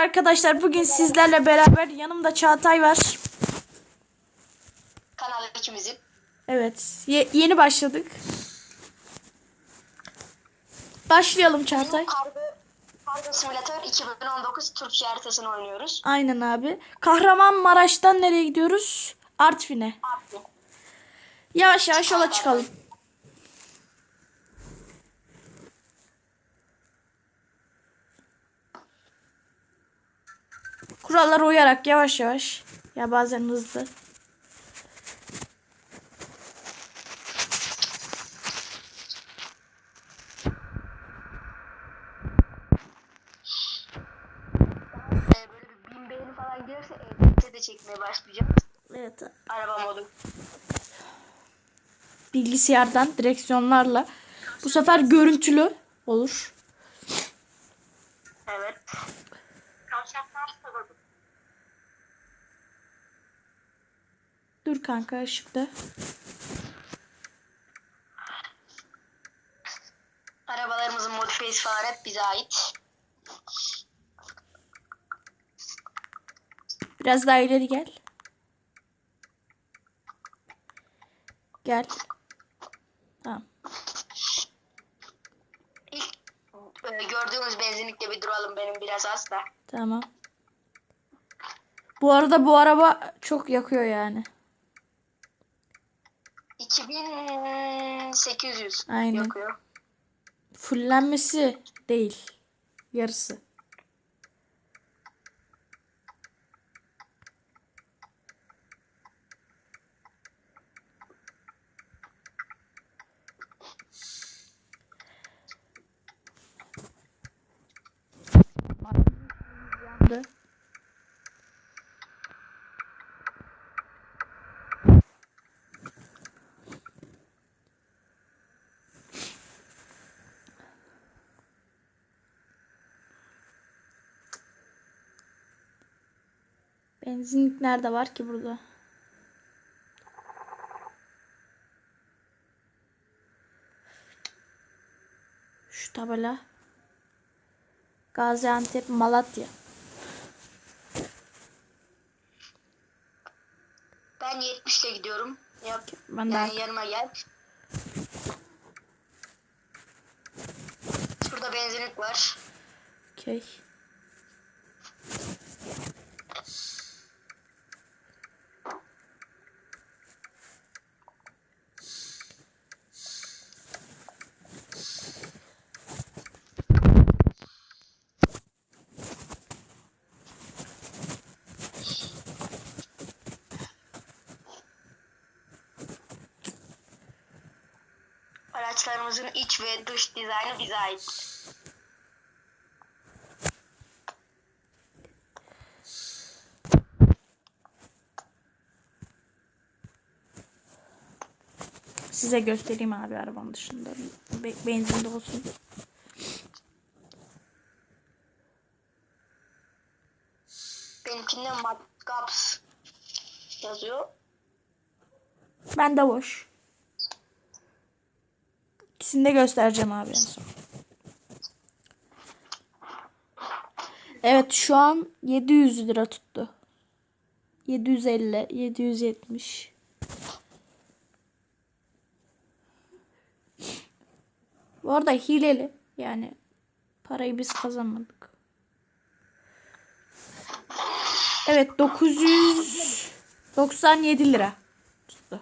Arkadaşlar bugün sizlerle beraber yanımda Çağatay var. Kanal ikimizin. Evet. ye- yeni başladık. Başlayalım Çağatay. Kargo, Kargo Simülatör 2019 Türkiye haritasını oynuyoruz. Aynen abi. Kahramanmaraş'tan nereye gidiyoruz? Artvin'e. Abi. Yavaş yavaş yola çıkalım. Kurallara uyarak yavaş yavaş. Ya bazen hızlı. Çekmeye başlayacağım. Bilgisayardan direksiyonlarla. Bu sefer görüntülü olur. Dur kanka ışıkta. Arabalarımızın modifiyesi falan hep bize ait. Biraz daha ileri gel. Gel. Tamam. İlk e, gördüğünüz benzinlikte bir duralım benim biraz az da. Tamam. Bu arada bu araba çok yakıyor yani. 2800 Aynen. yakıyor. Fullenmesi değil. Yarısı. Yandı. Benzinlik nerede var ki burada? Şu tabela. Gaziantep, Malatya. Ben 70 ile gidiyorum. Yap. Ben de yani arka- yanıma gel. Şurada benzinlik var. Okey. Araçlarımızın iç ve dış dizaynı bize ait. Size göstereyim abi arabanın dışında. Be benzinde olsun. Benimkinde Matgaps yazıyor. Ben de boş. İkisini de göstereceğim abi en son. Evet şu an 700 lira tuttu. 750, 770. Bu arada hileli. Yani parayı biz kazanmadık. Evet 997 lira tuttu.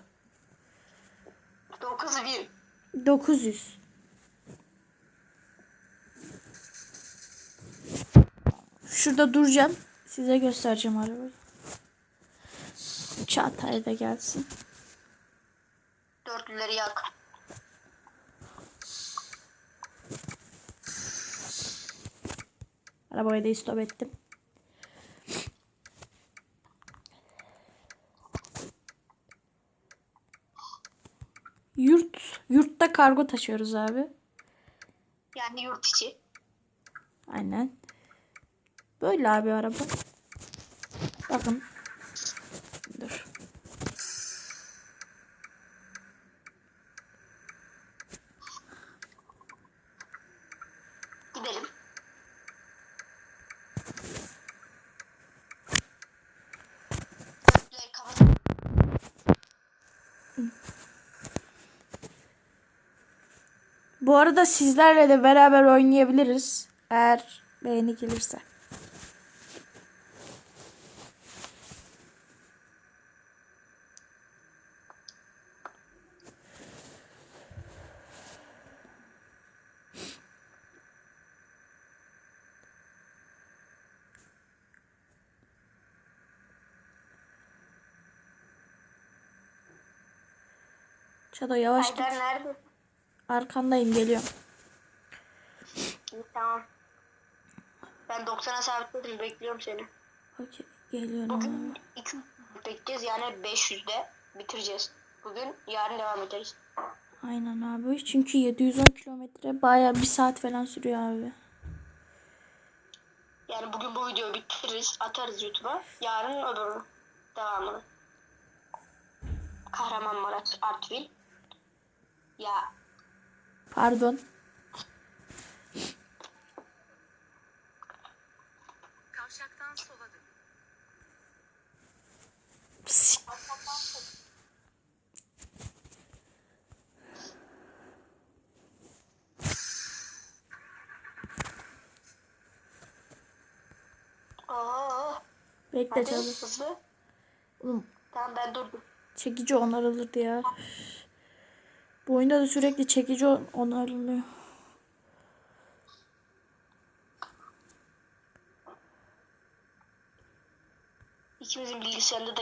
9000. 900. Şurada duracağım. Size göstereceğim arabayı. Çağatay da gelsin. Dörtlüleri yak. Arabayı da stop ettim. kargo taşıyoruz abi. Yani yurt içi. Aynen. Böyle abi araba. Bakın. Dur. Gidelim. Hı. Bu arada sizlerle de beraber oynayabiliriz. Eğer beğeni gelirse. Çado yavaş git. Haydar nerede? Arkandayım geliyorum. İyi tamam. Ben 90'a sabitledim bekliyorum seni. Okey geliyorum. Bugün 2 bekleyeceğiz yani 500'de bitireceğiz. Bugün yarın devam ederiz. Aynen abi. Çünkü 710 kilometre baya bir saat falan sürüyor abi. Yani bugün bu videoyu bitiririz, atarız YouTube'a. Yarın öbürü devamını. Kahramanmaraş, Artvin. Ya Pardon. Kavşaktan sola dön. Bekle hadi hızlı. Oğlum Tamam ben durdum. çekici onarılırdı ya. Bu oyunda da sürekli çekici on- onarılıyor. İkimizin bilgisayarında da